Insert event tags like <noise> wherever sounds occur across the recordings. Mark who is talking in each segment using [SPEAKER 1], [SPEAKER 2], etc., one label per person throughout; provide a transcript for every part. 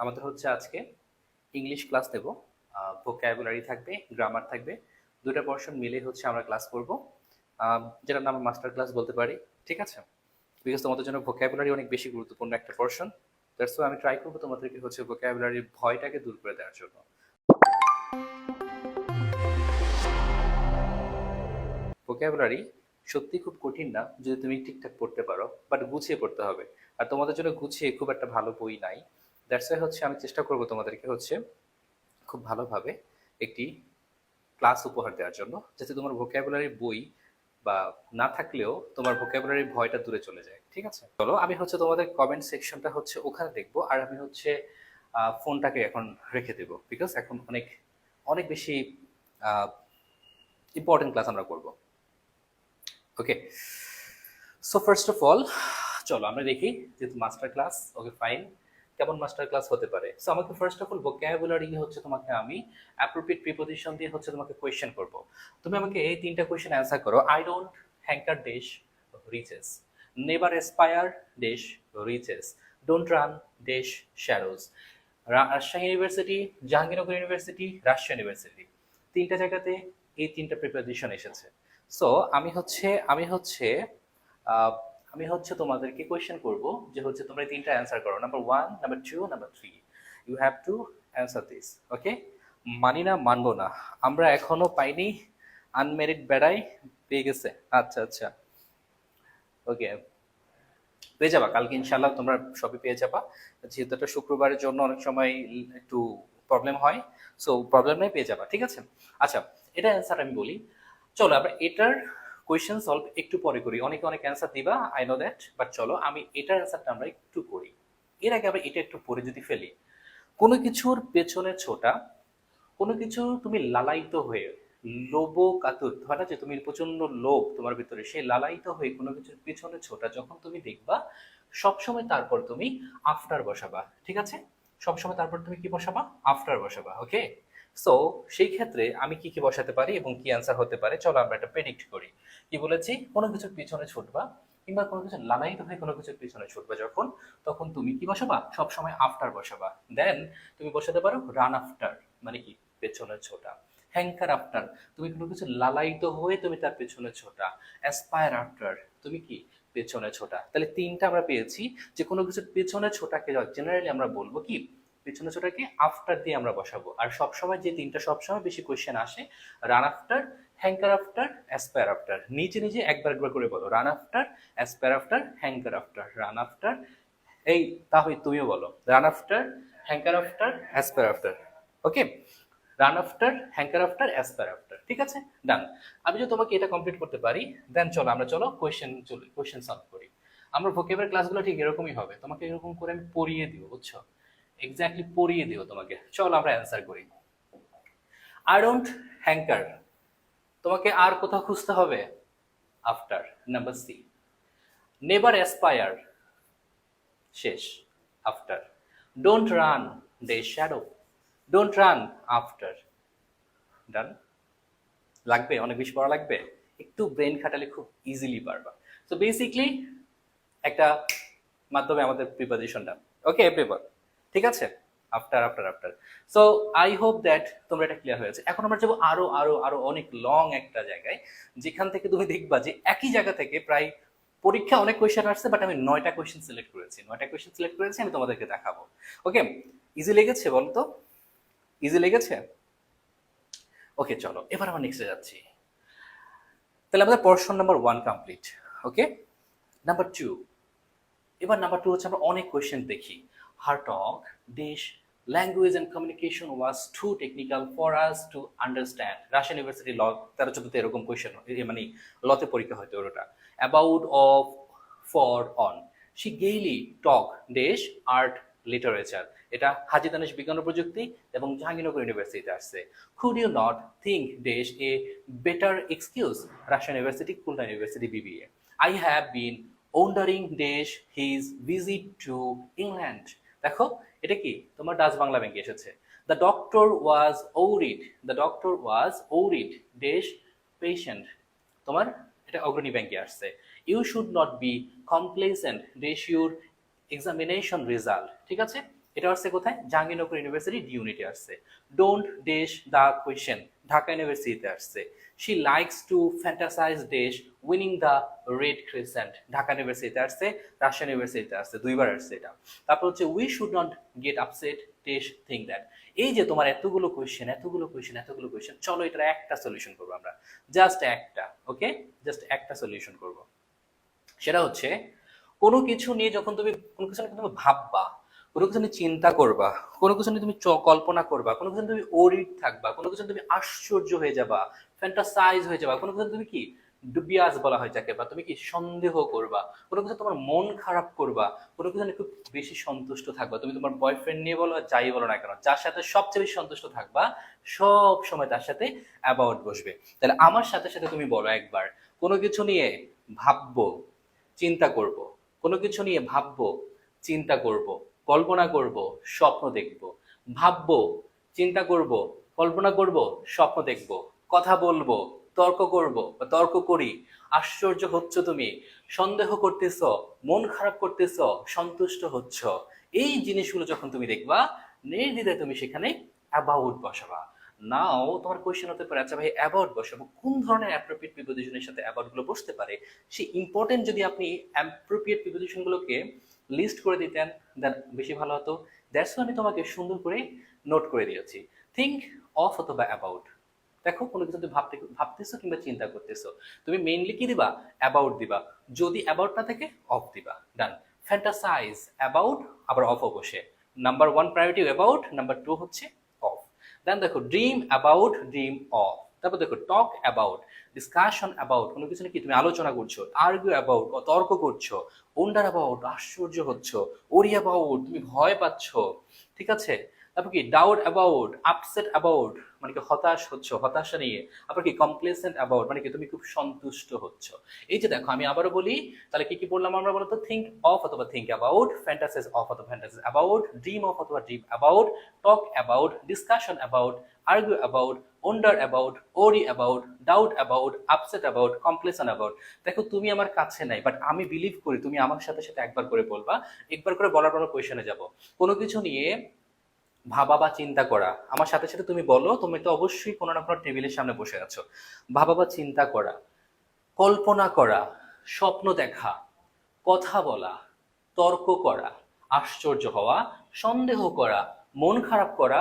[SPEAKER 1] আমাদের হচ্ছে আজকে ইংলিশ ক্লাস নেব ভোক্যাবুলারি থাকবে গ্রামার থাকবে। দুটো পোর্শন মিলে হচ্ছে আমরা ক্লাস করব। যেটার নাম মাস্টার ক্লাস বলতে পারি, ঠিক আছে? বিকজ তোমাদের জন্য ভোক্যাবুলারি অনেক বেশি গুরুত্বপূর্ণ একটা পোর্শন দ্যাটস আমি ট্রাই করব তোমাদেরকে হচ্ছে ভোক্যাবুলারির ভয়টাকে দূর করে দেওয়ার জন্য। ভোক্যাবুলারি সত্যি খুব কঠিন না, যদি তুমি ঠিকঠাক পড়তে পারো বাট গুছিয়ে পড়তে হবে। আর তোমাদের জন্য গুছিয়ে খুব একটা ভালো বই নাই। দ্যাটস ওয়াই হচ্ছে আমি চেষ্টা করব তোমাদেরকে হচ্ছে খুব ভালোভাবে একটি ক্লাস উপহার দেওয়ার জন্য, যাতে তোমার ভোক্যাবুলারি বই বা না থাকলেও তোমার ভোক্যাবুলারির ভয়টা দূরে চলে যায়। ঠিক আছে? চলো, আমি হচ্ছে তোমাদের কমেন্ট সেকশনটা হচ্ছে ওখানে দেখব, আর আমি হচ্ছে ফোনটাকে এখন রেখে দেবো বিকজ এখন অনেক অনেক বেশি ইম্পর্টেন্ট ক্লাস আমরা করব। Okay so first of all চলো, আমরা দেখি যেহেতু মাস্টার ক্লাস ওকে ফাইন কেমন মাস্টার ক্লাস হতে পারে? সো আমাকে ফার্স্ট অফ অল ভোক্যাবুলারি হচ্ছে তোমাকে আমি অ্যাপ্রোপ্রিয়েট প্রিপোজিশন দিয়ে হচ্ছে তোমাকে কোয়েশ্চেন করব। তুমি আমাকে এই তিনটা কোয়েশ্চেন অ্যান্সার করো। I don't hanker dash riches never aspire dash riches don't run dash শ্যারোজ Rajshahi university Jahangirnagar university Rajshahi university তিনটা জায়গাতে এই তিনটা প্রিপোজিশন এসেছে। সো আমি হচ্ছে আমি হচ্ছে আমি হচ্ছে তোমাদেরকে কোয়েশ্চেন করব যে হচ্ছে তোমরা তিনটা অ্যান্সার করো। Number one number two number three you have to answer this okay মানি না, মানবো না। আমরা এখনও পাইনি আনমেরিড বেড়াই পেয়ে গেছে। আচ্ছা আচ্ছা। ওকে পেয়ে যাবা, কালকে ইনশাল্লাহ তোমরা সবই পেয়ে যাবা। যেহেতু এটা শুক্রবারের জন্য অনেক সময় একটু প্রবলেম হয় সো প্রবলেম নেই, পেয়ে যাবা, ঠিক আছে? আচ্ছা এটা অ্যান্সার আমি বলি। চলো, আমরা এটার কোয়েশ্চেন সলভ একটু পরে করি। অনেকে অনেক অ্যান্সার দিবা আই নো দ্যাট বাট চলো, আমি এটার অ্যান্সারটা আমরা একটু করি। এর আগে আমরা এটা একটু পরে যদি ফেলি। কোনো কিছুর পেছনে ছোটা, কোনো কিছু তুমি লালায়িত হয়ে লোভ কাতুর ধরা যে তুমি প্রচণ্ড লোভ তোমার ভিতরে, সেই লালায়িত হয়ে কোনো কিছুর পেছনে ছোটা যখন তুমি দেখবা, সবসময় তারপর তুমি আফটার বসাবা, ঠিক আছে? সবসময় তারপর তুমি কি বসাবা? আফটার বসাবা ওকে সো সেই ক্ষেত্রে আমি কি কি বসাতে পারি এবং কি অ্যান্সার হতে পারে? চলো আমরা একটা প্রেডিক্ট করি। কি বলেছি? কোনো কিছুর পিছনে ছুটবা কিংবা কোনো কিছু লালায়িত হয়ে কোনো কিছুর পিছনে ছুটবা যখন, তখন তুমি কি বসাবা? সবসময় আফটার বসাবা। দেন তুমি বসাতে পারো রান আফটার মানে কি? পেছনে ছোটা। হ্যাঙ্কার আফটার তুমি কোনো কিছু লালায়িত হয়ে তুমি তার পেছনে ছোটা। অ্যাসপায়ার আফটার তুমি কি? পেছনে ছোটা। তাহলে তিনটা আমরা পেয়েছি। যে কোনো কিছুর পেছনে ছোটাকে জেনারেলি আমরা বলব কি? পেছনে ছোটাকে আফটার দিয়ে আমরা বসাবো। আর সবসময় যে তিনটা সবসময় বেশি কোয়েশ্চেন আসে run after hanker after aspire after নিজে নিজে একবার একবার করে বলো run after aspire after hanker after run after এই তাহলে তুমিও বলো। Run after hanker after aspire after okay run after hanker after aspire after ঠিক আছে? ডান আমি যদি তোমাকে এটা কমপ্লিট করতে পারি দেন চলো আমরা, চলো কোয়েশ্চেন চলো কোয়েশ্চেন সলভ করি। আমরা ভোকেবের ক্লাসগুলো ঠিক এরকমই হবে। তোমাকে এরকম করে আমি পড়িয়ে দিব, বুঝছ? এক্স্যাক্টলি পড়িয়ে দিব তোমাকে। চলো আমরা অ্যান্সার করি। আই ডোন্ট হ্যাঙ্কার তোমাকে আর কোথাও খুঁজতে হবে? After number C never aspire শেষ। After don't run the shadow don't run after done লাগবে? অনেক বেশি পড়া লাগবে? একটু ব্রেন খাটালে খুব ইজিলি পারবা। তো বেসিকলি একটা মাধ্যমে আমাদের প্রিপারেশনটা ওকে এভরিওয়ান ঠিক আছে? After after after so I hope that তোমরা এটা ক্লিয়ার হয়েছে এখন আমরা যাব আরও আরও আরও অনেক লং একটা জায়গায়, যেখান থেকে তুমি দেখবা যে একই জায়গা থেকে প্রায় পরীক্ষা অনেক কোয়েশ্চেন আসছে বাট আমি নয়টা কোয়েশ্চেন সিলেক্ট করেছি। নয়টা কোয়েশ্চেন সিলেক্ট করেছি, আমি তোমাদেরকে দেখাবো। ওকে ইজি লেগেছে বলো তো ইজি লেগেছে? ওকে চলো, এবার আমরা নেক্সটে যাচ্ছি। তাহলে আমাদের portion number one complete okay number two এবার নাম্বার টু হচ্ছে আমরা অনেক কোয়েশ্চেন দেখি। Talk dash language and communication was too technical for us to understand Russian university law তেরো চোদ্দতে এরকম কোয়েশ্চেন মানে লতে পরীক্ষা হয়তো ওটা। About of for on she gaily talk dash art literature এটা হাজি দানেশ বিজ্ঞান প্রযুক্তি এবং জাহাঙ্গীরনগর ইউনিভার্সিটিতে আসছে। Could you not think dash a better excuse Russian university Khulna university BBA I have been wondering dash his visit to England দেখো, এটা কি? তোমার ডাচ বাংলা ব্যাংকে এসেছে। The doctor was worried the doctor was worried dash patient তোমার এটা অগ্রণী ব্যাংকে আসছে। You should not be complacent dash your examination result ঠিক আছে? এটা আসছে কোথায়? জাহাঙ্গীরনগর ইউনিভার্সিটি ইউনিটে আসছে। Don't dash the question Dhaka ইউনিভার্সিটিতে আসছে। She likes to fantasize dash winning the red crescent Dhaka ইউনিভার্সিটিতে আসছে রাশিয়ান ইউনিভার্সিটিতে আসছে, দুইবার আসছে এটা। তারপর হচ্ছে we should not get upset dash think that এই যে তোমার এতগুলো কোয়েশ্চেন এতগুলো কোয়েশ্চেন এতগুলো কোয়েশ্চেন চলো এটার একটা সলিউশন করব আমরা। জাস্ট একটা ওকে জাস্ট একটা সলিউশন করব। সেটা হচ্ছে, কোনো কিছু নিয়ে যখন তুমি, কোনো কিছু নিয়ে তুমি ভাববা কোনো কিছু নিয়ে চিন্তা করবা, কোনো কিছু নিয়ে তুমি কল্পনা করবা, কোনো কিছু তুমি ওরিড থাকবা, কোনো কিছু তুমি আশ্চর্য হয়ে যাবা ফ্যান্টাসাইজ হয়ে যাবা, কোনো কিছু তুমি কি ডুবিয়াস বলা হয় যাকে, বা তুমি কি সন্দেহ করবা, কোনো কিছু তোমার মন খারাপ করবা, কোনো কিছু খুব বেশি সন্তুষ্ট থাকবা, তুমি তোমার বয়ফ্রেন্ড নিয়ে বলো যাই বলো না কেন, যার সাথে সবচেয়ে বেশি সন্তুষ্ট থাকবা, সব সময় তার সাথে অ্যাবাউট বসবে। তাহলে আমার সাথে সাথে তুমি বলো একবার, কোনো কিছু নিয়ে ভাববো, চিন্তা করব, কোনো কিছু নিয়ে ভাববো, চিন্তা করব কল্পনা করব, স্বপ্ন দেখব। ভাববো, চিন্তা করব, কল্পনা করব, স্বপ্ন দেখব। কথা বলব, তর্ক করব, বা তর্ক করি। আশ্চর্য হচ্ছ তুমি, সন্দেহ করতেছ, মন খারাপ করতেছ, সন্তুষ্ট হচ্ছ। এই জিনিসগুলো যখন তুমি দেখবা, নির্দ্বিধায় তুমি সেখানে অ্যাবাউট বসাবা। নাও, তোমার কোয়েশ্চেন হতে পারে আচ্ছা ভাই অ্যাবাউট বসাবো। কোন ধরনের অ্যাপ্রোপ্রিয়েট প্রিপোজিশনের সাথে অ্যাবাউটগুলো বসতে পারে? সেই ইম্পর্টেন্ট যদি আপনি অ্যাপ্রোপ্রিয়েট প্রিপোজিশন গুলোকে লিস্ট করে দিতেন দেন বেশি ভালো হতো। দ্যাটস আমি তোমাকে সুন্দর করে নোট করে দিয়েছি। থিঙ্ক অফ অথবা অ্যাবাউট দেখো, কোনো কিছু তুমি ভাবতে, ভাবতেছো কিংবা চিন্তা করতেছো। তুমি মেইনলি কি দিবা? অ্যাবাউট দিবা। যদি অ্যাবাউট না থাকে অফ দিবা। ডান ফ্যান্টাসাইজ অ্যাবাউট আবার অফও বসে। Number one priority about number two হচ্ছে অফ দেন দেখো ড্রিম অ্যাবাউট ড্রিম অফ তারপর দেখো টক অ্যাবাউট ডিসকাশন অ্যাবাউট কোনো কিছু নিয়ে কি তুমি আলোচনা করছ আর্গিউ অ্যাবাউট তর্ক করছ ওন্ডার অ্যাবাউট আশ্চর্য হচ্ছ ওরি অ্যাবাউট তুমি ভয় পাচ্ছ, ঠিক আছে? তারপর কি ডাউট অ্যাবাউট আপসেট অ্যাবাউট মানে কি হতাশ হচ্ছ, হতাশা নিয়ে, আবার কি কমপ্লেসেন্ট অ্যাবাউট মানে কি, তুমি খুব সন্তুষ্ট হচ্ছ। এই যে দেখো, আমি আবারও বলি, তাহলে কি কি বললাম আমরা বলতো থিঙ্ক অফ অথবা থিঙ্ক অ্যাবাউট ফ্যান্টাসিস অফ অথবা ফ্যান্টাসিস অ্যাবাউট ড্রিম অফ অথবা dream about talk about discussion about argue about wonder about worry about doubt about upset about complacent about দেখো, তুমি আমার কাছে নাই বাট আমি বিলিভ করি, তুমি আমার সাথে সাথে একবার করে বলবা, একবার করে বলার পর কোয়েশনে যাব। কোনো কিছু নিয়ে ভাবা বা চিন্তা করা, আমার সাথে সাথে তুমি বলো, তুমি তো অবশ্যই কোনো না কোনো টেবিলের সামনে বসে আছো। ভাবা বা চিন্তা করা, কল্পনা করা, স্বপ্ন দেখা, কথা বলা, তর্ক করা, আশ্চর্য হওয়া, সন্দেহ করা, মন খারাপ করা,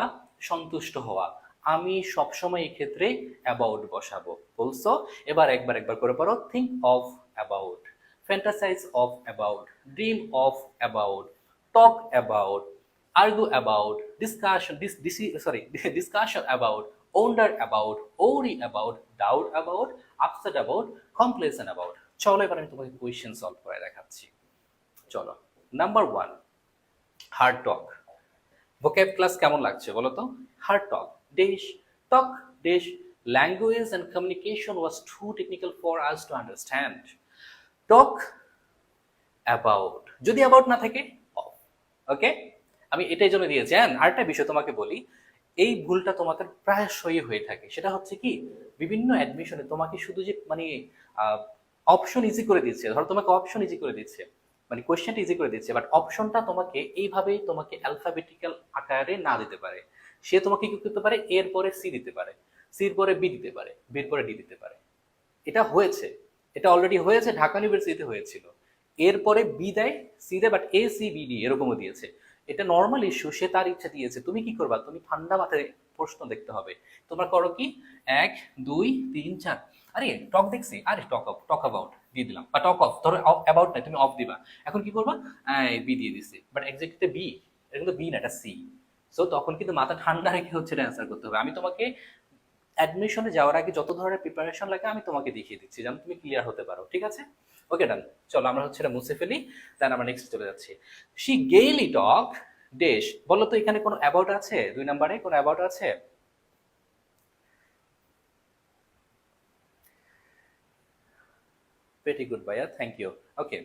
[SPEAKER 1] সন্তুষ্ট হওয়া। আমি সবসময় এই ক্ষেত্রে অ্যাবাউট বসাবো। বলছো এবার একবার একবার করে পড়ো think of about fantasize of about dream of about talk about argue about, discussion, dis, dis, sorry, <laughs> discussion about, wonder about, worry about, doubt about, upset about, complacent about. চলো এবার আমি তোমাকে কোয়েশ্চেন সলভ করে দেখাচ্ছি। চলো number one hard talk vocab class কেমন লাগছে বলো তো? Hard talk dash talk dash language and communication was too technical for us to understand talk about যদি অ্যাবাউট না থাকে ওকে আমি এটাই জন্য দিয়েছি। হ্যাঁ আরেকটা বিষয় তোমাকে বলি, এই ভুলটা তোমাদের প্রায়শই হয়ে থাকে। সেটা হচ্ছে কি, বিভিন্ন অ্যাডমিশনে তোমাকে শুধু যে মানে অপশন ইজি করে দিচ্ছে। ধরো তোমাকে অপশন ইজি করে দিচ্ছে। মানে কোয়েশ্চেনটা ইজি করে দিচ্ছে বাট অপশনটা তোমাকে এইভাবেই তোমাকে অ্যালফাবেটিক্যাল আকারে না দিতে পারে। সে তোমাকে কি করতে পারে? এর পরে সি দিতে পারে। সির পরে বি দিতে পারে। বির পরে ডি দিতে পারে। এটা হয়েছে। এটা অলরেডি হয়েছে। ঢাকা ইউনিভার্সিটিতে হয়েছিল। এরপরে বি দেয় সি দেয় but A C B D এরকমও দিয়েছে। এটা নর্মাল ইস্যু সে তার ইচ্ছা দিয়েছে। তুমি কি করবা? তুমি ঠান্ডা মাথায় প্রশ্ন দেখতে হবে। তোমার করো কি? এক, দুই, তিন, চার। আরে টক দেখছি। আরে টক অফ টক অ্যাবাউট দিয়ে দিলাম। বা টক অফ ধরো অ্যাবাউট নাই, তুমি অফ দিবা। এখন কি করবা? বি দিয়ে দিছি। বাট এক্সাক্টলি বি এটা কিন্তু বি না, এটা সি সো তখন কিন্তু মাথা ঠান্ডা রেখে হচ্ছে অ্যান্সার করতে হবে। আমি তোমাকে অ্যাডমিশনে যাওয়ার আগে যত ধরনের প্রিপারেশন লাগে, আমি তোমাকে দেখিয়ে দিচ্ছি, যেন তুমি ক্লিয়ার হতে পারো, ঠিক আছে? ওকে ডান চলো, আমরা হচ্ছে এটা মুছে ফেলি দেন আমরা নেক্সট চলে যাচ্ছি। শি গেইলি টক ডেশ বলো তো এখানে কোনো অ্যাবাউট আছে? দুই নম্বরে কোনো অ্যাবাউট আছে? ভেরি গুড ভাইয়া থ্যাংক ইউ ওকে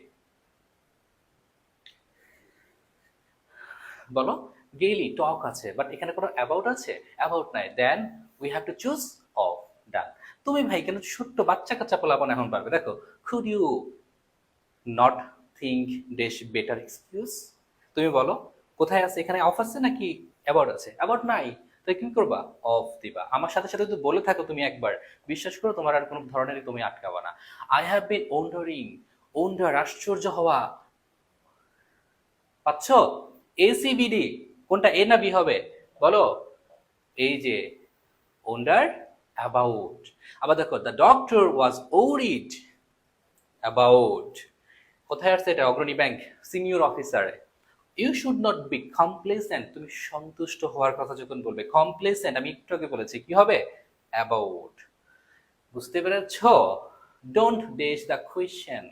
[SPEAKER 1] বলো। গেইলি টক আছে বাট এখানে কোনো অ্যাবাউট আছে? অ্যাবাউট নাই। Then we have to choose of done তুমি ভাই, কেন ছোট্ট বাচ্চা কাচ্চা পোলাপন এখন পারবে? দেখো could you not think dash better excuse তুমি বলো, কোথায় আছে? এখানে অফ আছে নাকি অ্যাবাউট আছে? অ্যাবাউট নাই। তাই কি করবা? অফ দিবা। আমার সাথে সাথে যদি বলে থাকো তুমি একবার। বিশ্বাস করো, তোমার আর কোনো ধরনেরই তুমি আটকাবা না। I have been wondering wonder আশ্চর্য হওয়া। পাচ্ছ? এসিবিডি কোনটা এ না বি হবে? বলো। এই যে ওন্ডার অ্যাবাউট আবার দেখো the doctor was worried about কোথায় আসছে এটা? Agrani bank senior অফিসারে you should not be complacent তুমি সন্তুষ্ট হওয়ার কথা যখন বলবে কমপ্লেসেন্ট আমি একটু আগে বলেছি, কি হবে? অ্যাবাউট বুঝতে পেরেছ? Don't dash the question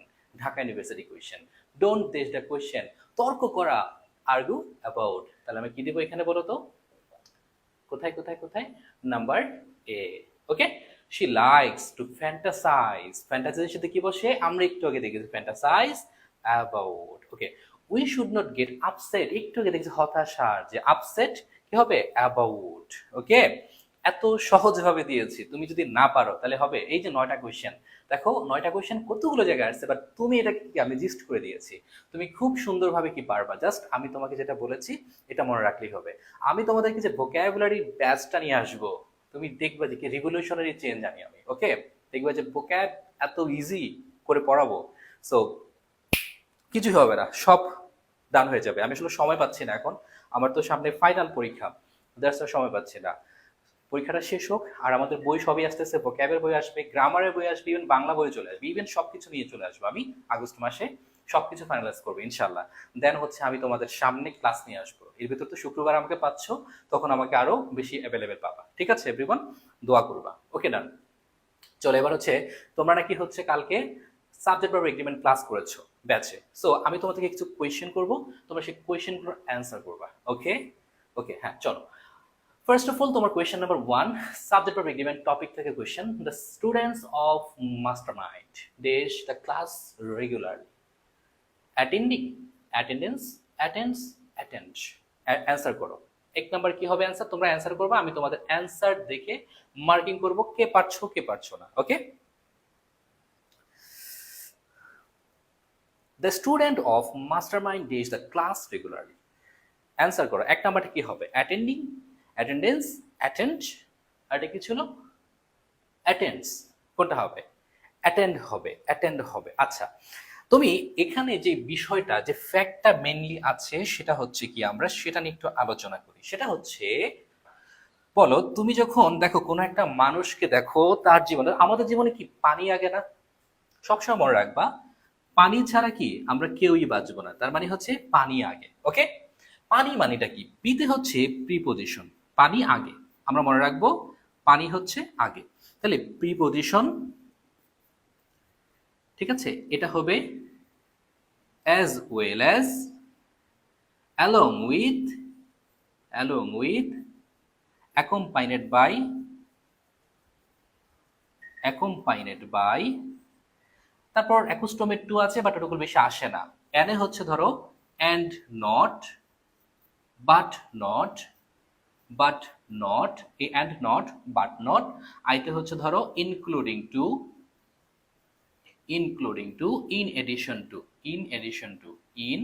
[SPEAKER 1] Dhaka university question don't dash the question তর্ক করা। আর্গু অ্যাবাউট তাহলে আমি কি দেবো এখানে বলো তো? কোথায় কোথায় কোথায়? Number A okay she likes to fantasize ফ্যান্টাসাইজের সাথে কি বসে? আমরা একটু আগে দেখেছি fantasize about okay we should not get upset একটু আগে দেখেছি হতাশার, যে আপসেট কি হবে? অ্যাবাউট ওকে এত সহজভাবে দিয়েছি। তুমি যদি না পারো, তাহলে হবে? এই যে নয়টা কোয়েশ্চেন দেখো নয়টা কোয়েশ্চেন কতগুলো জায়গায় আসছে বাট তুমি এটা কি আমি জিস্ট করে দিয়েছি। তুমি খুব সুন্দরভাবে কি পারবা? জাস্ট আমি তোমাকে যেটা বলেছি, এটা মনে রাখলেই হবে। আমি তোমাদেরকে যে ভোক্যাবুলারি ব্যাচটা নিয়ে আসব, তুমি দেখবে যে কি রিভলিউশনারি চেঞ্জ আনি আমি ওকে দেখবে যে ভোক্যাব এত ইজি করে পড়াবো। সো কিছুই হবে না, সব ডান হয়ে যাবে। আমি আসলে সময় পাচ্ছি না এখন। আমার তো সামনে ফাইনাল পরীক্ষা দ্যাটস সময় পাচ্ছি না। পরীক্ষাটা শেষ হোক, আর আমাদের বই সবই আসতেছে ভোক্যাবের বই আসবে গ্রামারের বই আসবে ইভেন বাংলা বই চলে আসবে ইভেন সবকিছু নিয়ে চলে আসব আমি আগস্ট মাসে, সবকিছু ফাইনালাইজ করব ইনশাল্লাহ দেন হচ্ছে আমি তোমাদের সামনে ক্লাস নিয়ে আসব। এর ভিতর তো শুক্রবার আমাকে পাচ্ছ, তখন আমাকে আরও বেশি অ্যাভেলেবেল পাবা। ঠিক আছে এভরিওয়ান দোয়া করবা। ওকে ডান চলো, এবার হচ্ছে তোমরা নাকি হচ্ছে কালকে সাবজেক্ট বা এগ্রিমেন্ট ক্লাস করেছ ব্যাচে সো আমি তোমাদেরকে কিছু কোয়েশ্চেন করব, তোমরা সেই কোয়েশ্চেনগুলোর অ্যান্সার করবা। ওকে ওকে হ্যাঁ চলো। ফার্স্ট অফ অল তোমার question number one subject of agreement topic থেকে question the students of master mind dash the class regularly attending attendance attends attend answer করো। এক নাম্বার কি হবে অ্যান্সার তোমরা অ্যান্সার করবে, আমি তোমাদের অ্যান্সার দেখে মার্কিং করব, কে পারছ কে পারছ না okay the student of master mind dash the class regularly answer করো, এক নাম্বারটা কি হবে? অ্যাটেন্ডিং অ্যাটেন্ডেন্স অ্যাটেন্ড আর এটা কি ছিল অ্যাটেন্ডস কোনটা হবে? অ্যাটেন্ড হবে অ্যাটেন্ড হবে। আচ্ছা তুমি এখানে যে বিষয়টা, যে ফ্যাক্টটা মেনলি আছে, সেটা হচ্ছে কি আমরা সেটা নিয়ে একটু আলোচনা করি। সেটা হচ্ছে, বলো, তুমি যখন দেখো কোনো একটা মানুষকে দেখো, তার জীবনে, আমাদের জীবনে কি পানি আগে না? সবসময় মনে রাখবা, পানি ছাড়া কি আমরা কেউই বাঁচবো না। তার মানে হচ্ছে পানি আগে ওকে পানি মানিটা কি? পিতে হচ্ছে প্রিপোজিশন পানি আগে। আমরা মনে রাখব পানি হচ্ছে আগে। তাহলে প্রিপোজিশন, ঠিক আছে? এটা হবে as well as along with along with accompanied by accompanied by তারপর অ্যাকুস্টোমেট টু আছে বাট ওটুকু বেশি আসে না। এনে হচ্ছে ধরো and not but not but not এই অ্যান্ড নট বাট নট আইতে হচ্ছে ধরো including to including to in addition to in addition to in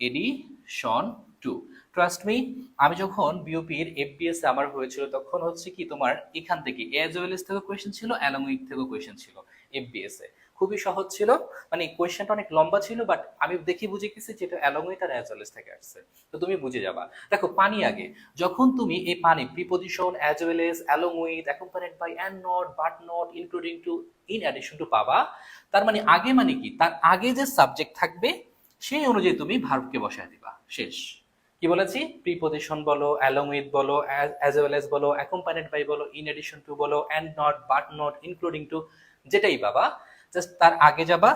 [SPEAKER 1] addition to trust me আমি যখন বিওপির এফবিএস আমার হয়েছিল, তখন হচ্ছে কি তোমার এখান থেকে এজ ওয়েল এস থেকে কোয়েশ্চেন ছিল অ্যালং উইথ থেকেও কোয়েশ্চেন ছিল এফবিএস এ। খুবই সহজ ছিল। মানে কোয়েশ্চেনটা অনেক লম্বা ছিল বাট আমি দেখি বুঝে গেছি যেটা অ্যালং উইথ আর থেকে আসছে। তো তুমি বুঝে যাবা। দেখো, পানি আগে। যখন তুমি এই পানি preposition as well as along with accompanied by and not but not including to in addition to পাবা, তার মানে আগে মানে কি? তার আগে যে সাবজেক্ট থাকবে, সেই অনুযায়ী তুমি ভার্বকে বসায় দিবা। শেষ। কি বলেছি? প্রিপোজিশন বলো অ্যালং উইথ বলো অ্যাজ ওয়েল এস বলো অ্যাকম্পানেড বাই বলো ইন এডিশন টু বলো and not but not including to যেটাই বাবা জাস্ট তার আগে যাবা,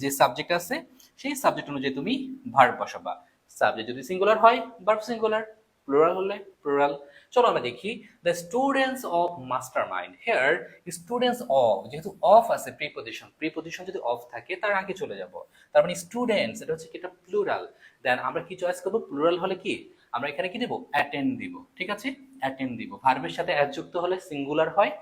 [SPEAKER 1] যে সাবজেক্ট আছে, সেই সাবজেক্ট অনুযায়ী তুমি ভার্ব বসাবা। সাবজেক্ট যদি সিঙ্গুলার হয় ভার্ব সিঙ্গুলার প্লুরাল হলে প্লুরাল চলো আমরা দেখি the students of master mind here students of যেহেতু অফ আছে প্রিপোজিশন প্রিপোজিশন যদি অফ থাকে, তার আগে চলে যাব। তার মানে স্টুডেন্টস এটা হচ্ছে কি? এটা প্লুরাল দেন আমরা কি চয়েস করব? প্লুরাল হলে কি? আমরা এখানে কি দিব? অ্যাটেন্ড দিব। ঠিক আছে? অ্যাটেন্ড দিব। ভার্বের সাথে অ্যাড যুক্ত হলে সিঙ্গুলার হয়।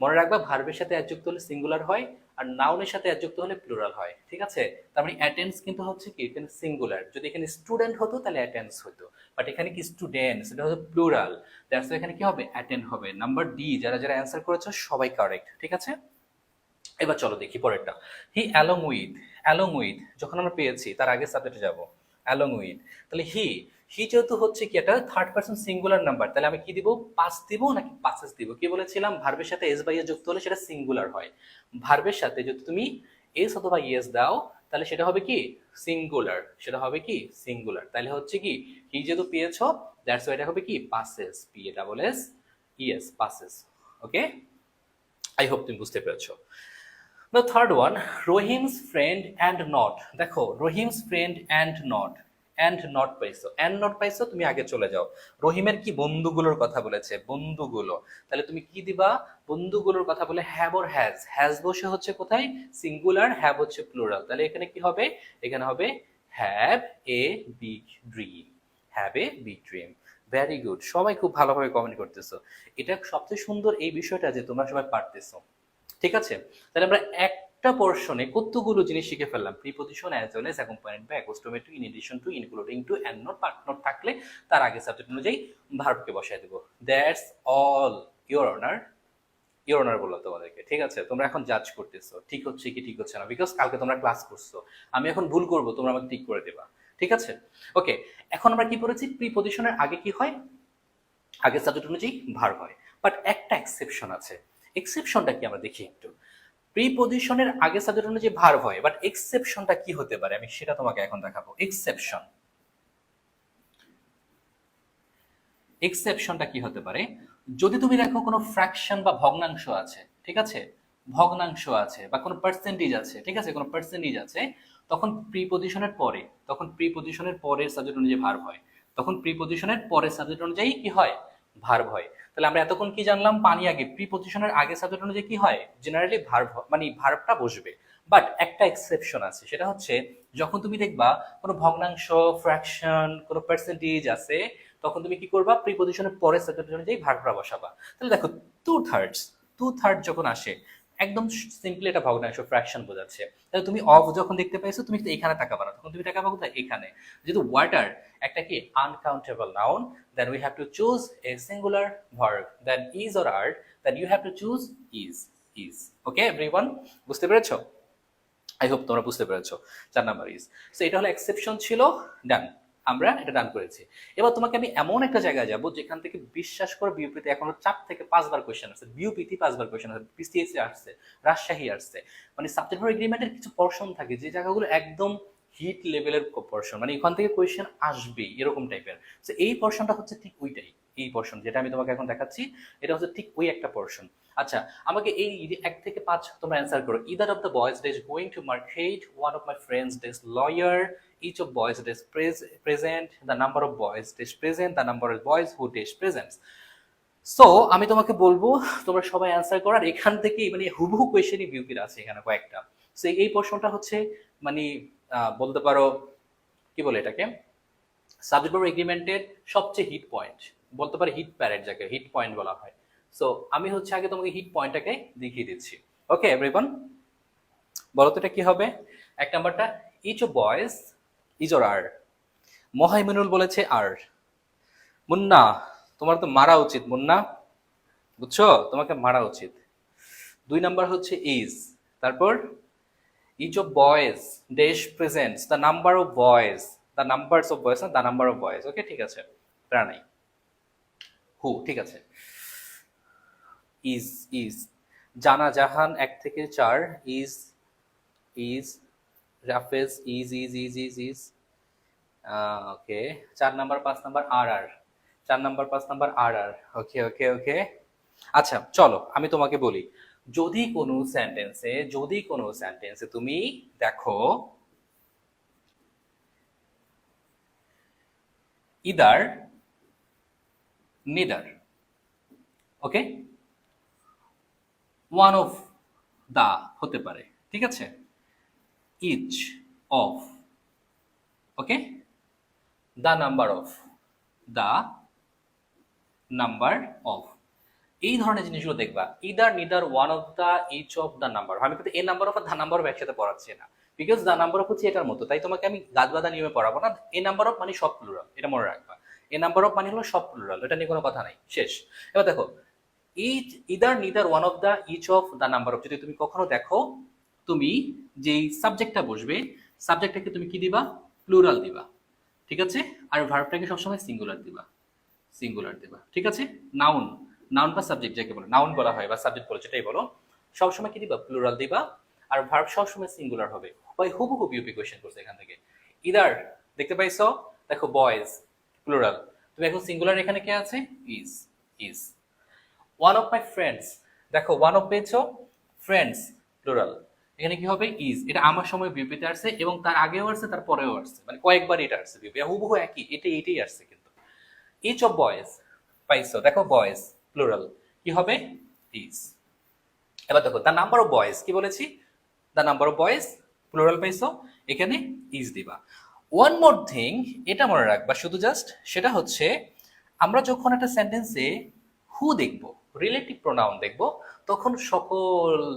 [SPEAKER 1] মনে রাখবা ভার্বের সাথে অ্যাড যুক্ত হলে সিঙ্গুলার হয়। আর নাউনের সাথে যুক্ত হলে প্লুরাল হয়, ঠিক আছে? তার মানে অ্যাটেন্ডস কিন্তু হচ্ছে কি, এখানে সিঙ্গুলার যদি এখানে স্টুডেন্ট হতো তাহলে অ্যাটেন্স হতো বাট এখানে কি স্টুডেন্টস এটা হচ্ছে প্লুরাল দ্যাটস এখানে কি হবে? অ্যাটেন্ড হবে। নাম্বার ডি যারা যারা অ্যান্সার করেছ, সবাই কারেক্ট ঠিক আছে? এবার চলো দেখি পরেরটা। He along with along with যখন আমরা পেয়েছি, তার আগে সাবজেক্টে যাব। অ্যালং উইথ তাহলে হি হি যেহেতু হচ্ছে কি একটা থার্ড পার্সন সিঙ্গুলার নাম্বার তাহলে আমি কি দিব? পাস দিব নাকি পাসেস দিব? কি বলেছিলাম? ভার্বের সাথে এস বাই এস যুক্ত হলে সেটা সিঙ্গুলার হয়। ভার্বের সাথে যদি তুমি এস অথবা ইয়েস দাও, তাহলে সেটা হবে কি? সিঙ্গুলার সেটা হবে কি? সিঙ্গুলার তাহলে হচ্ছে কি? হি যেহেতু পেয়েছ দ্যাটস এটা হবে কি? Passes P A double S yes passes okay I hope তুমি বুঝতে পেরেছ। The third one Rahim's friend and not দেখো Rahim's friend and not and not পাইছো অ্যান্ড নট পাইছো তুমি আগে চলে যাও। রহিমের কি বন্ধুগুলোর কথা বলেছে? বন্ধুগুলো। তাহলে তুমি কি দিবা? বন্ধুগুলোর কথা বলে হ্যাভ ওর হ্যাজ হ্যাজ বসে হচ্ছে কোথায়? সিঙ্গুলার হ্যাভ হচ্ছে প্লুরাল তাহলে এখানে কি হবে? এখানে হবে have a big dream have a big dream very good সবাই খুব ভালোভাবে কমেন্ট করতেছো। এটা সবচেয়ে সুন্দর এই বিষয়টা যে তোমরা সবাই পারতেছো। ঠিক আছে? তাহলে আমরা একটা পোর্শনে কতগুলো জিনিস শিখে ফেললাম? Preposition as well as accompanied by accustomed in addition to including to and not part not থাকলে তার আগে সাবজেক্ট অনুযায়ী ভার্বকে বসায় দেবো। That's all your honour your honour বলল তোমাদেরকে, ঠিক আছে? তোমরা এখন জাজ করতেছো। ঠিক হচ্ছে কি, ঠিক হচ্ছে না? বিকজ কালকে তোমরা ক্লাস করছ। আমি এখন ভুল করব, তোমরা আমাকে ঠিক করে দেবা। ঠিক আছে? ওকে এখন আমরা কি করেছি প্রিপোজিশনের আগে কি হয়? আগে সাবজেক্ট অনুযায়ী ভার্ব হয়। বাট একটা এক্সেপশন আছে। এক্সেপশনটা কি? আমরা দেখি একটু। প্রিপোজিশনের আগে সাবজেক্ট অনুযায়ী ভার্ব হয় বাট এক্সেপশনটা কি হতে পারে? আমি সেটা তোমাকে এখন দেখাবো। এক্সেপশন এক্সেপশনটা কি হতে পারে? যদি তুমি দেখো কোনো ফ্র্যাকশন বা ভগ্নাংশ আছে, ঠিক আছে? ভগ্নাংশ আছে বা কোনো পার্সেন্টেজ আছে, ঠিক আছে? কোনো পার্সেন্টেজ আছে, তখন প্রিপোজিশনের পরে, তখন প্রিপোজিশনের পরের সাবজেক্ট অনুযায়ী ভার্ব হয়। তখন প্রিপোজিশনের পরের সাবজেক্ট অনুযায়ী কি হয়? ভার্ব হয়। তাহলে আমরা এতক্ষণ কি জানলাম? পানি আগে প্রিপোজিশনের আগে সাবজেক্ট অনুযায়ী কি হয়? জেনারেলি ভার্ব মানে ভার্বটা বসবে। বাট একটা এক্সেপশন আছে, সেটা হচ্ছে যখন তুমি দেখবা কোনো ভগ্নাংশ ফ্র্যাকশন কোনো পার্সেন্টেজ আছে, তখন তুমি কি করবা? প্রিপোজিশনের পরে সাবজেক্ট অনুযায়ী ভার্বটা বসাবা। তাহলে দেখো টু থার্ডস টু থার্ড যখন আসে একদম সিম্পলি এটা ভগ্নাংশ ফ্র্যাকশন বোঝাচ্ছে। তাহলে তুমি অফ যখন দেখতে পাইছো, তুমি এখানে টাকা না। তখন তুমি তাকাবা কোথায়? এখানে। যেহেতু ওয়াটার একটা কি? Uncountable noun then we have to choose a singular verb then is or are then you have to choose is is okay everyone বুঝতে পেরেছ? আই হোপ তোমরা বুঝতে পেরেছ। চার নাম্বার ইজ সো এটা হলো এক্সেপশন ছিল ডান আমরা এটা ডান করেছি। এবার তোমাকে আমি এমন একটা জায়গায় যাব যেখান থেকে বিশ্বাস করে বিউপিতে এখনও চার থেকে পাঁচবার কোয়েশ্চেন আসছে। বিউপিতে পাঁচবার কোয়েশ্চেন আসছে। পিসিএসসি আসছে, রাজশাহী আসছে। মানে সাবজেক্ট এগ্রিমেন্টের কিছু পর্শন থাকে যে জায়গাগুলো একদম হিট লেভেলের পর্শন মানে এখান থেকে কোয়েশ্চেন আসবেই এরকম টাইপের তো এই পর্শনটা হচ্ছে ঠিক ওইটাই, এই পর্শন যেটা আমি তোমাকে এখন দেখাচ্ছি, এটা হচ্ছে ঠিক ওই একটা পর্শন আচ্ছা আমাকে এই এক থেকে পাঁচ তোমরা অ্যান্সার করো। Either of the boys dash going to market one of my friends dash lawyer each of boys pres- present, the number of boys days present, the number of boys who days presents so আমি তোমাকে বলব, তোমরা সবাই answer করার এখান থেকেই মানে হুবহু কোয়েশনই বিউপির আছে এখানে কয়েকটা। সো এই প্রশ্নটা হচ্ছে মানে বলতে পারো, কি বলে এটাকে? সাবজেক্ট এগ্রিমেন্টের সবচেয়ে হিট পয়েন্ট বলতে পারি হিট প্যারেড যাকে হিট পয়েন্ট বলা হয়। সো আমি হচ্ছে আগে তোমাকে হিট পয়েন্টটাকে দেখিয়ে দিচ্ছি। ওকে এভরিওয়ান বলো তো এটা কি হবে? এক নাম্বারটা ইচ অফ বয়েজ ইজ ওর আর মহাইমিনুল বলেছে আর। মুন্না, তোমার তো মারা উচিত মুন্না। বুঝছ? তোমাকে মারা উচিত। দুই নাম্বার হচ্ছে ইজ। তারপর, is of boys dash presents, the number of boys, the numbers of boys না, the number of boys. Okay, ঠিক আছে। প্রাণাই হু, ঠিক আছে। Is is. জানা জাহান এক থেকে চার, is is রাফেজ is is is is is okay চার নাম্বার পাঁচ নাম্বার আর আর চার নাম্বার পাঁচ নাম্বার আর আর ওকে ওকে ওকে আচ্ছা চলো, আমি তোমাকে বলি। যদি কোনো সেন্টেন্সে যদি কোনো সেন্টেন্সে তুমি দেখো either neither okay one of the হতে পারে, ঠিক আছে? Each of okay the number of the number of এই ধরনের জিনিসগুলো দেখবা। Either neither one of the each of the number আমি কিন্তু এই number of the number of একসাথে পড়াচ্ছি না। বিকজ দ্য নাম্বার অফ হচ্ছে এটার মতো। তাই তোমাকে আমি গাছবাদা নিয়মে পড়াবো না। এই নাম্বার অফ মানে সব প্লুরাল এটা মনে রাখবা। এই নাম্বার অফ মানে হলো সব প্লুরাল এটা নিয়ে কোনো কথা নাই। শেষ। এবার দেখো either neither one of the each of the number of যদি তুমি কখনো দেখো তুমি যেই সাবজেক্টটা বসবে সাবজেক্টটাকে তুমি কি দিবা? প্লুরাল দিবা। ঠিক আছে? আর ভার্বটাকে সবসময় সিঙ্গুলার দিবা। সিঙ্গুলার দিবা। ঠিক আছে? নাউন নাউন বা সাবজেক্ট যাকে বলো। নাউন বলা হয় বা সাবজেক্ট বলে, যেটাই বলো। সবসময় কি দিবা? প্লুরাল দিবা। আর ভার্ব সবসময় সিঙ্গুলার হবে। ভাই হুবু হুবু ইউপি কোয়েশ্চেন করছে এখান থেকে। ইদার দেখতে পাইছো? দেখো বয়েজ প্লুরাল তুমি এখন সিঙ্গুলার এখানে কে আছে? Is is one of my friends দেখো ওয়ান অফ পেয়েছ? ফ্রেন্ডস প্লুরাল এখানে কি হবে? ইজ এটা আমার সময় বিপিতে আসছে এবং তার আগেও আসছে তার পরেও আসছে। মানে কয়েকবার এটা আসছে বিপি হুবহু একই, এটা এটাই আসছে কিন্তু। ইচ অফ বয়েজ পাইছো দেখো বয়েজ প্লুরাল কি হবে? ইজ এবার দেখো দ্য নাম্বার অফ বয়েজ কি বলেছি? The number of boys plural পাইছো, এখানে ইজ দিবা। ওয়ান মোর থিং এটা মনে রাখবা শুধু জাস্ট সেটা হচ্ছে, আমরা যখন একটা সেন্টেন্সে হু দেখব রিলেটিভ প্রোনাউন দেখব, তখন সকল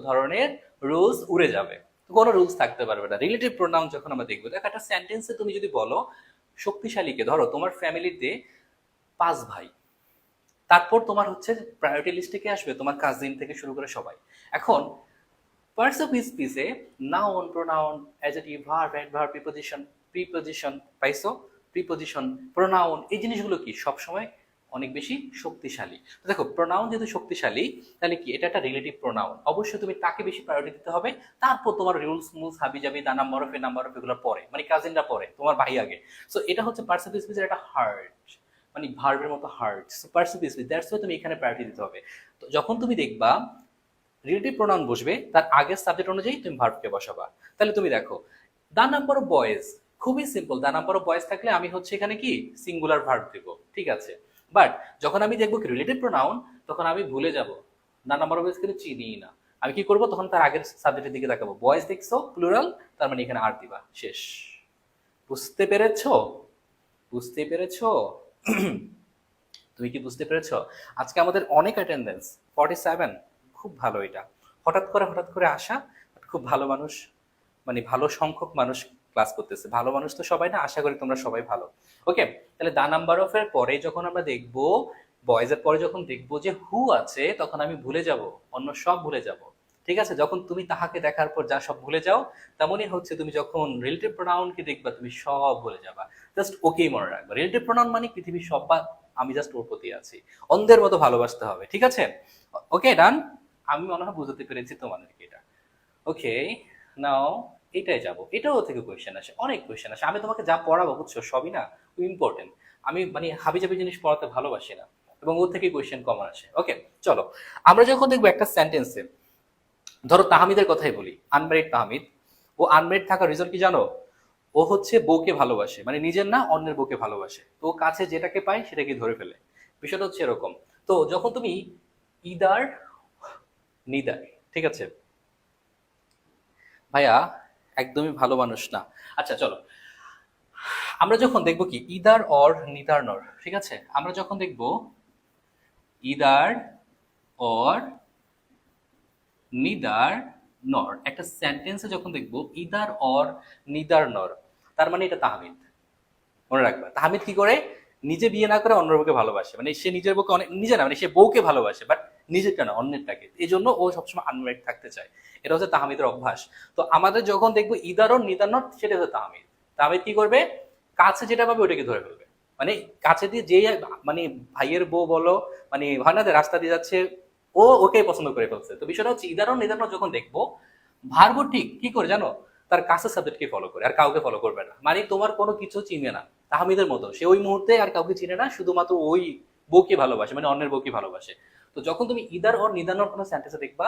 [SPEAKER 1] ধরনের রুলস উড়ে যাবে। কোনো রুলস থাকতে পারবে না। রিলেটিভ প্রোনাউন যখন আমরা দেখব, দেখো একটা সেন্টেন্সে তুমি যদি বলো শক্তিশালীকে ধরো, তোমার ফ্যামিলিতে পাঁচ ভাই। তারপর তোমার হচ্ছে প্রায়োরিটি লিস্টে কে আসবে? তোমার কাজিন থেকে শুরু করে সবাই। এখন parts of স্পিচে noun pronoun adjective verb adverb preposition preposition পাইছো? প্রিপোজিশন প্রোনাউন এই জিনিসগুলো কি? সবসময় অনেক বেশি শক্তিশালী। দেখো প্রোনাউন যেহেতু শক্তিশালী, তাহলে কি? এটা একটা রিলেটিভ প্রোনাউন অবশ্যই তুমি তাকে বেশি প্রায়োরিটি দিতে হবে। তারপর তোমার রুলস মুলস হাবি যাবি the number of a number of এগুলো পরে মানে কাজিনরা পরে, তোমার ভাই আগে। সো এটা হচ্ছে অফ স্পিচের একটা হার্ট মানে ভার্বের মতো heart parts of speech that's why তুমি এখানে প্রায়োরিটি দিতে হবে। তো যখন তুমি দেখবা রিলেটিভ প্রোনাউন বসবে, তার আগের সাবজেক্ট অনুযায়ী তুমি ভার্বকে বসাবা। তাহলে তুমি দেখো, দা নাম্বার অফ বয়েজ খুবই simple the number of boys থাকলে আমি হচ্ছে এখানে কি? সিঙ্গুলার ভার্ব দেবো, ঠিক আছে? বাট যখন আমি দেখব কি রিলেটিভ প্রোনাউন তখন আমি ভুলে যাব। না নাম্বার অফ কিন্তু চিনি না। আমি কি করব? তখন তার আগের সাবজেক্টের দিকে দেখাবো বয়েজ দেখছ? প্লুরাল তার মানে এখানে আর দিবা। শেষ। বুঝতে পেরেছ? বুঝতে পেরেছ? <clears throat> তুমি কি বুঝতে পেরেছ? আজকে আমাদের অনেক অ্যাটেন্ডেন্স ফর্টি সেভেন খুব ভালো এটা। হঠাৎ করে হঠাৎ করে আসা খুব ভালো মানুষ মানে ভালো সংখ্যক মানুষ ক্লাস করতেছে। ভালো মানুষ তো সবাই না, আশা করি তোমরা সবাই ভালো। ওকে তাহলে দা নাম্বার অফ এর পরে যখন আমরা দেখব বয়েজের পরে যখন দেখব যে হু আছে, তখন আমি ভুলে যাব, অন্য সব ভুলে যাব। ঠিক আছে? যখন তুমি তাহাকে দেখার পর যা সব ভুলে যাও তেমনই হচ্ছে তুমি যখন রিলেটিভ প্রোনাউনকে দেখবা, তুমি সব ভুলে যাবা। জাস্ট ওকেই মনে রাখবা। রিলেটিভ প্রোনাউন মানে পৃথিবীর সব বা আমি জাস্ট ওর প্রতি আছি। অন্ধের মতো ভালোবাসতে হবে। ঠিক আছে? ওকে ডান আমি মনে হয় বুঝতে পেরেছি তোমাদেরকে এটা। ওকে নাও এটাই যাব। এটাও থেকে কোয়েশ্চেন আসে, অনেক কোয়েশ্চেন আসে। আমি তোমাকে যা পড়াবো, বুঝছ? সবই না ইম্পর্টেন্ট আমি মানে হাবি জাবি জিনিস পড়াতে ভালোবাসি না, এবং ওর থেকে কোয়েশ্চেন কমন আসে। ওকে চলো। আমরা যখন দেখব একটা সেন্টেন্সে ধরো তাহমিদের কথাই বলি আনমেরিড তাহমিদ। ও আনমেরিড থাকার রিজন কি জানো? ও হচ্ছে বউকে ভালোবাসে মানে নিজের না অন্যের বউকে ভালোবাসে। তো কাছে যেটাকে পায় সেটাকে ধরে ফেলে। বিষয়টা হচ্ছে এরকম। তো যখন তুমি ইদার নিদার ঠিক আছে? ভাইয়া একদমই ভালো মানুষ না। আচ্ছা চলো। আমরা যখন দেখব কি, ইদার অর নিদার নর, ঠিক আছে? আমরা যখন দেখব ইদার অর নিদার নর, একটা সেন্টেন্সে যখন দেখব ইদার অর নিদার নর, তার মানে এটা তাহমিদ। মনে রাখবা, তাহমিদ কি করে? নিজে বিয়ে না করে অন্যের বউকে ভালোবাসে। মানে সে নিজের বউকে অনেক, নিজে না মানে সে বউকে ভালোবাসে বাট নিজেরটা না অন্যেরটাকে এই জন্য ও সবসময় আনমেরিড থাকতে চায়। এটা হচ্ছে তাহমিদের অভ্যাস। তো আমাদের যখন দেখব ইদারন নিদারন সেটা হচ্ছে তাহমিদ। তাহমিদ কি করবে? কাছে যেটা পাবে ওটাকে ধরে ফেলবে। মানে কাছে দিয়ে যে মানে ভাইয়ের বউ বলো মানে হয় না রাস্তা দিয়ে যাচ্ছে, ও ওকে পছন্দ করে ফেলছে। তো বিষয়টা হচ্ছে ইদারন নিদারন যখন দেখব ভার্ব ঠিক কি করে জানো? তার কাছের সাবজেক্টকে ফলো করে, আর কাউকে ফলো করবে না। মানে তোমার কোনো কিছু চিনে না। তাহমিদের মতো। সে ওই মুহূর্তে আর কাউকে চিনে না, শুধুমাত্র ওই বউকে ভালোবাসে মানে অন্যের বউকে ভালোবাসে। তো যখন তুমি ইদার ওর নিদানোর কোনো সেন্টেন্সে দেখবা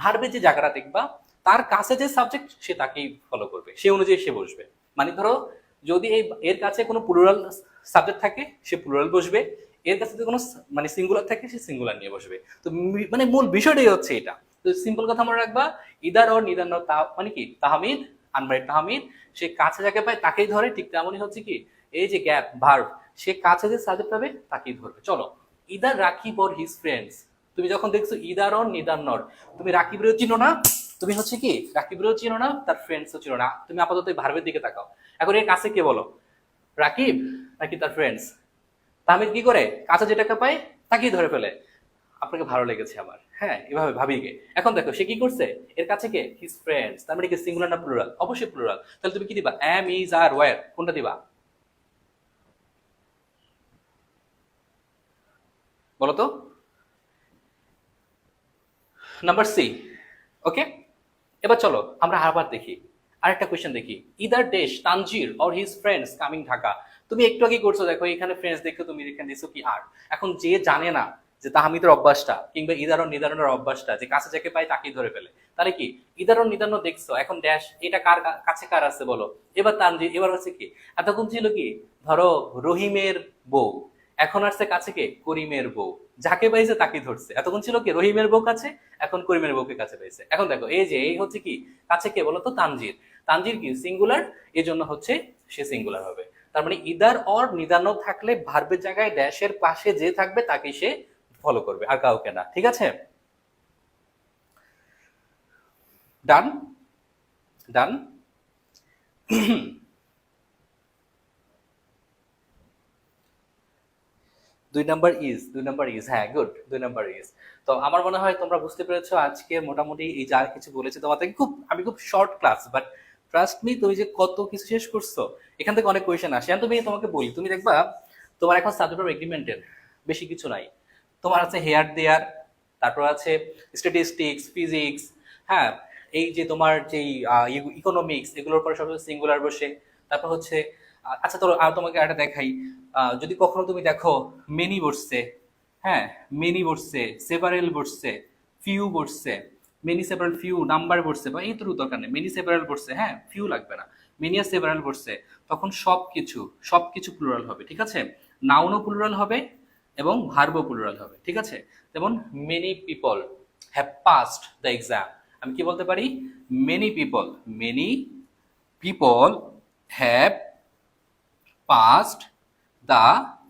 [SPEAKER 1] ভার্বের যে জায়গাটা দেখবা, তার কাছে যে সাবজেক্ট সে তাকেই ফলো করবে সে অনুযায়ী সে বসবে। মানে ধরো, যদি এই, এর কাছে কোনো প্লুরাল সাবজেক্ট থাকে, সে প্লুরাল বসবে, এর কাছে যদি কোনো মানে সিঙ্গুলার থাকে, সে সিঙ্গুলার নিয়ে বসবে। তো মানে মূল বিষয়টাই হচ্ছে এটা। তো সিম্পল কথা মনে রাখবা ইদার ওর নিদান তা মানে কি, তাহমিদ আনমারিড তাহমিদ, সে কাছে যাকে পায় তাকেই ধরে, ঠিক তেমনই হচ্ছে কি, এই যে গ্যাপ ভার্ব সে কাছে যে সাবজেক্ট পাবে তাকেই ধরবে। চলো ইদার রাখি ফর হিজ ফ্রেন্ডস তুমি যখন দেখছ ইদার অন নিদার নর তুমি রাকিবরেও চিনো না, তুমি হচ্ছে কি, রাকিবরেও চিনো না, তার ফ্রেন্ডসও চিনো না। তুমি আপাতত ভার্বের দিকে তাকাও। এখন এর কাছে কে বলো? রাকিব নাকি তার ফ্রেন্ডস তাহমিদ কি করে? কাছে যেটাকে পায়, তাকেই ধরে ফেলে। আপনাকে ভালো লেগেছে আমার। হ্যাঁ এভাবে ভাবিকে এখন দেখো, সে কি করছে? এর কাছে কে? হিজ ফ্রেন্ডস তার মানে কি সিঙ্গুলার না প্লুরাল অবশ্যই প্লুরাল তাহলে তুমি কি দিবা? এম ইজ আর ওয়ার কোনটা দিবা? বলো তো। নাম্বার সি ওকে এবার চলো, আমরা আবার দেখি। আরেকটা কোয়েশ্চেন দেখি। ইদার দেশ, Tanzir or his friends coming Dhaka. তুমি একটু আগে করছ, দেখো, এখানে ফ্রেন্ডস দেখে তুমি এখানে দিছো কি আর। এখন যে জানে না যে তাহমিদের অভ্যাসটা, কিংবা ইদারণ নিদারণের অভ্যাসটা, যে কাছে যাকে পায় তাকেই ধরে ফেলে। তাহলে কি? ইদারণ নিদারণ দেখছ? এখন ড্যাশ এটা কার কাছে কার আছে বলো? এবার তানজির, এবার হচ্ছে কি? এতক্ষণ ছিল কি? ধরো, রহিমের বউ। এখন আসছে কাছে কে? করিমের বউ। যাকে পাইছে তাকে ধরছে। এতক্ষণ ছিল কি? রহিমের বউ কাছে? এখন করিমের বউকে কাছে পাইছে। এখন দেখো, এই যে, এই হচ্ছে কি? কাছে কে বলতো তানজির। তানজির কি? সিঙ্গুলার এই জন্য হচ্ছে সে সিঙ্গুলার হবে। তার মানে ইদার অর নিদান থাকলে ভার্বের জায়গায় ড্যাশের পাশে যে থাকবে তাকে সে ফলো করবে, আর কাউকে না। ঠিক আছে? ডান ডান দুই নাম্বার ইজ দুই নাম্বার ইজ হ্যাঁ গুড দুই নাম্বার ইজ তো আমার মনে হয় তোমরা বুঝতে পেরেছ আজকে মোটামুটি এই যা কিছু বলেছি তোমাদের খুব, আমি খুব short class but trust me তুমি যে কত কিছু শেষ করছ, এখান থেকে অনেক কোয়েশ্চেন আসে। তুমি, তোমাকে বলি, তুমি দেখবা, তোমার এখন সাবজেক্ট অফ এগ্রিমেন্টের বেশি কিছু নাই। তোমার আছে হেয়ার দেয়ার তারপর আছে স্ট্যাটিস্টিক্স ফিজিক্স হ্যাঁ এই যে তোমার যেই ইকোনমিক্স এগুলোর পরে সব সিঙ্গুলার বসে। তারপর হচ্ছে আচ্ছা তোর আর তোমাকে একটা দেখাই। যদি কখনো তুমি দেখো মেনি বসছে হ্যাঁ মেনি বসছে সেভারেল বসছে ফিউ বসছে মেনি সেভারেল ফিউ নাম্বার বসছে, বা এই তো দরকার নেই মেনি সেভারেল বসছে হ্যাঁ ফিউ লাগবে না মেনি আর সেভারেল বসছে, তখন সব কিছু সব কিছু প্লুরাল হবে, ঠিক আছে? নাউনও প্লুরাল হবে এবং ভার্বও প্লুরাল হবে, ঠিক আছে? যেমন many people have passed the exam আমি কি বলতে পারি? Many people many people have passed the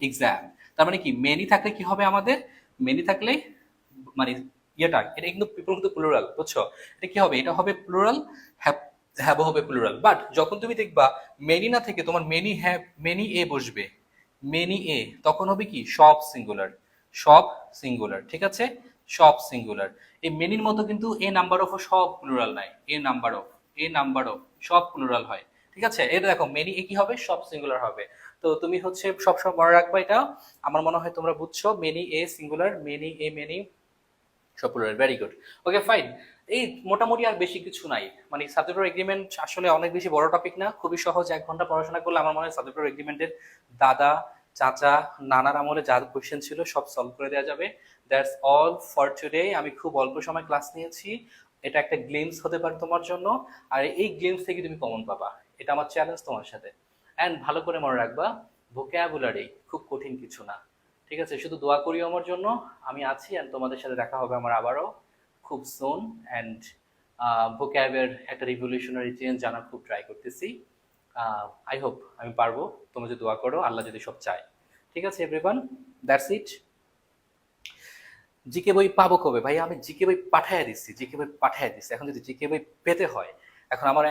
[SPEAKER 1] exam তার মানে কি? মেনি থাকলে কি হবে আমাদের? মেনি থাকলে মানে ইয়েটা, এটা কিন্তু পিপল কিন্তু প্লুরাল বুঝছ? এটা কি হবে? এটা হবে প্লুরাল হ্যাভ হবে প্লুরাল বাট যখন তুমি দেখবা মেনি না থেকে তোমার মেনি হ্যাভ মেনি এ বসবে মেনি এ, তখন হবে কি? সব সিঙ্গুলার সব সিঙ্গুলার ঠিক আছে? সব সিঙ্গুলার এই মেনির মতো কিন্তু এ নাম্বার অফ সব প্লুরাল নাই। A number of a number of সব প্লুরাল হয়, ঠিক আছে? এটা দেখো মেনি এ কি হবে? সব সিঙ্গুলার হবে। তো তুমি হচ্ছে সবসময় মনে রাখবা এটা। আমার মনে হয় তোমরা বুঝছ many a singular many a many সব plural very good okay fine এই মোটামুটি আর বেশি কিছু নাই। মানে সাবজেক্টর এগ্রিমেন্ট আসলে অনেক বেশি বড় টপিক না। খুবই সহজ, এক ঘণ্টা পড়াশোনা করলে আমার মনে হয় সাবজেক্টর এগ্রিমেন্টের দাদা, চাচা, নানার আমলে যা কোয়েশ্চেন ছিল সব সলভ করে দেওয়া যাবে। দ্যাটস অল ফর টুডে আমি খুব অল্প সময় ক্লাস নিয়েছি। এটা একটা গ্লিমস হতে পারে তোমার জন্য। আর এই গ্লিমস থেকে তুমি কমন পাবা। এটা আমার চ্যালেঞ্জ তোমার সাথে। অ্যান্ড ভালো করে মনে রাখবা ভোক্যাবুলারি খুব কঠিন কিছু না। ঠিক আছে? শুধু দোয়া করিও আমার জন্য। আমি আছি অ্যান্ড তোমাদের সাথে দেখা হবে আমার আবারও খুব সোন অ্যান্ড ভোক্যাবের একটা রিভলিউশনারি চেঞ্জ জানার খুব ট্রাই করতেছি। আই হোপ আমি পারব। তোমরা যদি দোয়া করো, আল্লাহ যদি সব চায়। ঠিক আছে এভরিওয়ান দ্যাটস ইট জিকে বই পাবো কবে? ভাই আমি জিকে বই পাঠায় দিচ্ছি, জিকে বই পাঠায় দিচ্ছি। এখন যদি জিকে বই পেতে হয়, এখন আমার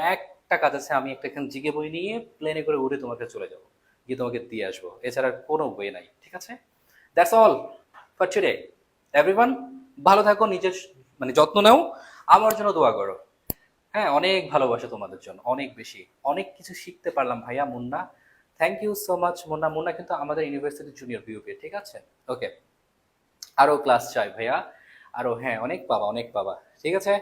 [SPEAKER 1] একটা কাজ আছে, আমি একটা এখানে জিকে বই নিয়ে প্লেনে করে উড়ে তোমাকে চলে যাব, গিয়ে তোমাকে দিয়ে আসব। এছাড়া কোনো বই নাই, ঠিক আছে? That's all for today everyone ভালো থাকো, নিজের মানে যত্ন নাও, আমার জন্য দোয়া করো। হ্যাঁ অনেক ভালোবাসা তোমাদের জন্য, অনেক বেশি। অনেক কিছু শিখতে পারলাম ভাইয়া, Munna. Thank you so much Munna. Munna কিন্তু আমাদের ইউনিভার্সিটি জুনিয়র বিউপি ঠিক আছে? ওকে আরও ক্লাস চাই ভাইয়া। আরও হ্যাঁ অনেক পাবা অনেক পাবা ঠিক আছে?